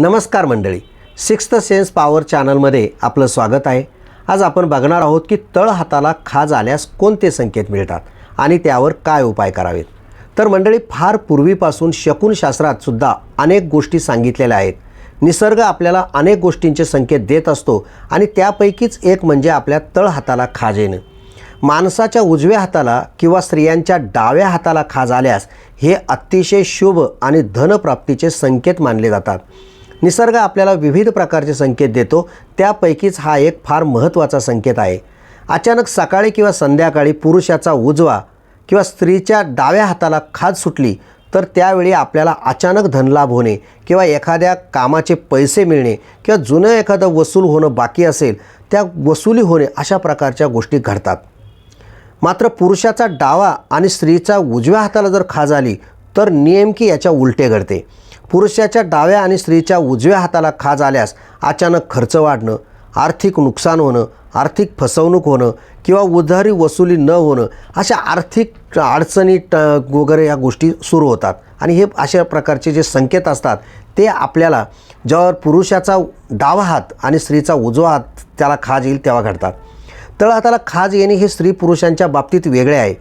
नमस्कार मंडळी. Sixth sense power चॅनलमध्ये आपलं स्वागत आहे. आज आपण बघणार आहोत की तळ हाताला खाज आल्यास कोणते संकेत मिळतात आणि त्यावर काय उपाय करावेत? तर मंडळी फार पूर्वीपासून शकुनशास्त्रात सुद्धा अनेक गोष्टी सांगितलेल्या आहेत. निसर्ग आपल्याला अनेक गोष्टींचे संकेत देत असतो आणि त्यापैकीच एक म्हणजे आपल्या तळ हाताला खाज येणं. माणसाच्या उजव्या हाताला किंवा स्त्रियांच्या डाव्या हाताला खाज आल्यास हे अतिशय शुभ आणि धनप्राप्तीचे संकेत मानले जातात. निसर्ग आपल्याला विविध प्रकारचे संकेत देतो. त्यापैकीच हा एक फार महत्त्वाचा संकेत आहे. अचानक सकाळी किंवा संध्याकाळी पुरुषाचा उजवा किंवा स्त्रीच्या डाव्या हाताला खाज सुटली तर त्यावेळी आपल्याला अचानक धनलाभ होणे किंवा एखाद्या कामाचे पैसे मिळणे किंवा जुनं एखादं वसूल होणं बाकी असेल त्या वसुली होणे अशा प्रकारच्या गोष्टी घडतात. मात्र पुरुषाचा डावा आणि स्त्रीचा उजव्या हाताला जर खाज आली तर नेमकी याच्या उलटे घडते. पुरुषाच्या डाव्या आणि स्त्रीच्या उजव्या हाताला खाज आल्यास अचानक खर्च वाढणं आर्थिक नुकसान होणं आर्थिक फसवणूक होणं किंवा उधारी वसुली न होणं अशा आर्थिक अडचणी ट वगैरे या गोष्टी सुरू होतात. आणि हे अशा प्रकारचे जे संकेत असतात ते आपल्याला जेव्हा पुरुषाचा डावा हात आणि स्त्रीचा उजवा हात त्याला खाज येईल तेव्हा घडतात. तळ हाताला खाज येणे हे स्त्री पुरुषांच्या बाबतीत वेगळे आहे.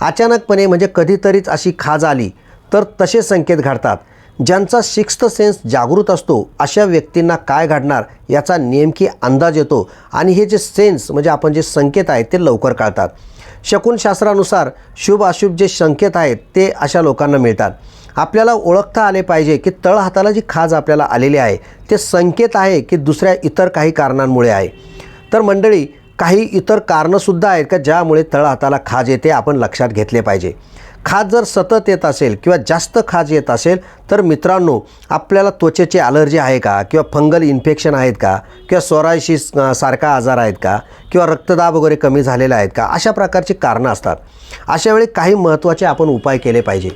अचानकपणे म्हणजे कधीतरीच अशी खाज आली तर तसे संकेत घडतात. ज्यांचा सिक्स्थ सेन्स जागृत असतो अशा व्यक्तींना काय घडणार याचा नेमकी अंदाज येतो आणि हे जे सेन्स म्हणजे आपण जे संकेत आहेत ते लवकर कळतात. शकुनशास्त्रानुसार शुभ अशुभ जे संकेत आहेत ते अशा लोकांना मिळतात. आपल्याला ओळखता आले पाहिजे की तळ हाताला जी खाज आपल्याला आलेली आहे ते संकेत आहे की दुसऱ्या इतर काही कारणांमुळे आहे. तर मंडळी काही इतर कारणंसुद्धा आहेत का ज्यामुळे तळ हाताला खाज येते आपण लक्षात घेतले पाहिजे. खाज जर सतत येत असेल किंवा जास्त खाज येत असेल तर मित्रांनो आपल्याला त्वचेची ॲलर्जी आहे का? किंवा फंगल इन्फेक्शन आहेत का? किंवा सोरायशिस सारखा आजार आहेत का? किंवा रक्तदाब वगैरे कमी झालेला आहेत का? अशा प्रकारची कारणं असतात. अशा वेळी काही महत्त्वाचे आपण उपाय केले पाहिजे.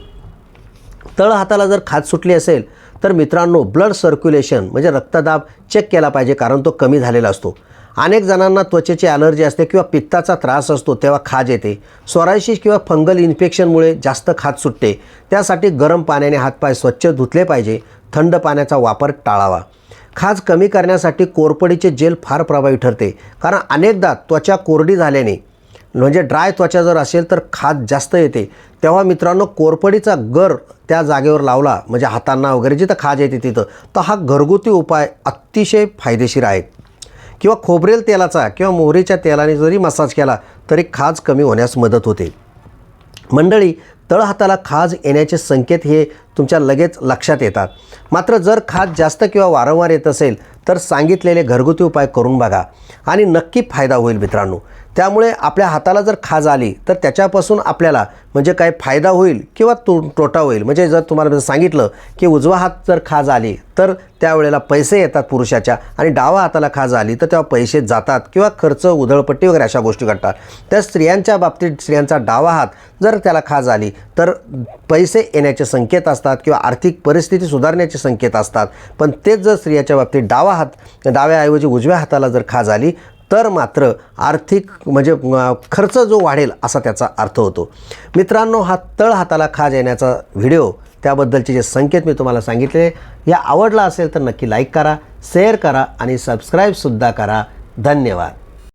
तळ हाताला जर खाज सुटली असेल तर मित्रांनो ब्लड सर्क्युलेशन म्हणजे रक्तदाब चेक केला पाहिजे कारण तो कमी झालेला असतो. अनेक जणांना त्वचेची ॲलर्जी असते किंवा पित्ताचा त्रास असतो तेव्हा खाज येते. सोरायसिस किंवा फंगल इन्फेक्शनमुळे जास्त खाज सुटते. त्यासाठी गरम पाण्याने हातपाय स्वच्छ धुतले पाहिजे. थंड पाण्याचा वापर टाळावा. खाज कमी करण्यासाठी कोरपडीचे जेल फार प्रभावी ठरते. कारण अनेकदा त्वचा कोरडी झाल्याने म्हणजे ड्राय त्वचा जर असेल तर खाज जास्त येते. तेव्हा मित्रांनो कोरपडीचा गर त्या जागेवर लावला म्हणजे हातांना वगैरे जिथं खाज येते तिथं तर हा घरगुती उपाय अतिशय फायदेशीर आहे किंवा खोबरेल तेलाचा किंवा मोहरीच्या तेलाने जरी मसाज केला तरी खाज कमी होण्यास मदत होते. मंडळी तळ हाताला खाज येण्याचे संकेत हे तुमच्या लगेच लक्षात येतात. मात्र जर खाज जास्त किंवा वारंवार येत असेल तर सांगितलेले घरगुती उपाय करून बघा. आणि नक्की फायदा होईल मित्रांनो. त्यामुळे आपल्या हाताला जर खाज आली तर त्याच्यापासून आपल्याला म्हणजे काय फायदा होईल किंवा तो तोटा होईल? म्हणजे जर तुम्हाला सांगितलं की उजवा हात जर खाज आली तर त्यावेळेला पैसे येतात पुरुषाच्या. आणि डावा हाताला खाज आली तर तेव्हा पैसे जातात किंवा खर्च उधळपट्टी वगैरे अशा गोष्टी घडतात. त्या स्त्रियांच्या बाबतीत स्त्रियांचा डावा हात जर त्याला खाज आली तर पैसे येण्याचे संकेत असतात. किंवा आर्थिक परिस्थिती सुधारण्याचे संकेत असतात. पण तेच जर स्त्रियाच्या बाबतीत डावा हात डाव्याऐवजी उजव्या हाताला जर खाज आली तर मात्र आर्थिक म्हणजे खर्च जो वाढेल असा त्याचा अर्थ होतो. मित्रांनो हा तळ हाताला खाज येण्याचा व्हिडिओ त्याबद्दलचे जे संकेत मी तुम्हाला सांगितले या आवडला असेल तर नक्की लाईक करा शेअर करा आणि सबस्क्राईबसुद्धा करा. धन्यवाद.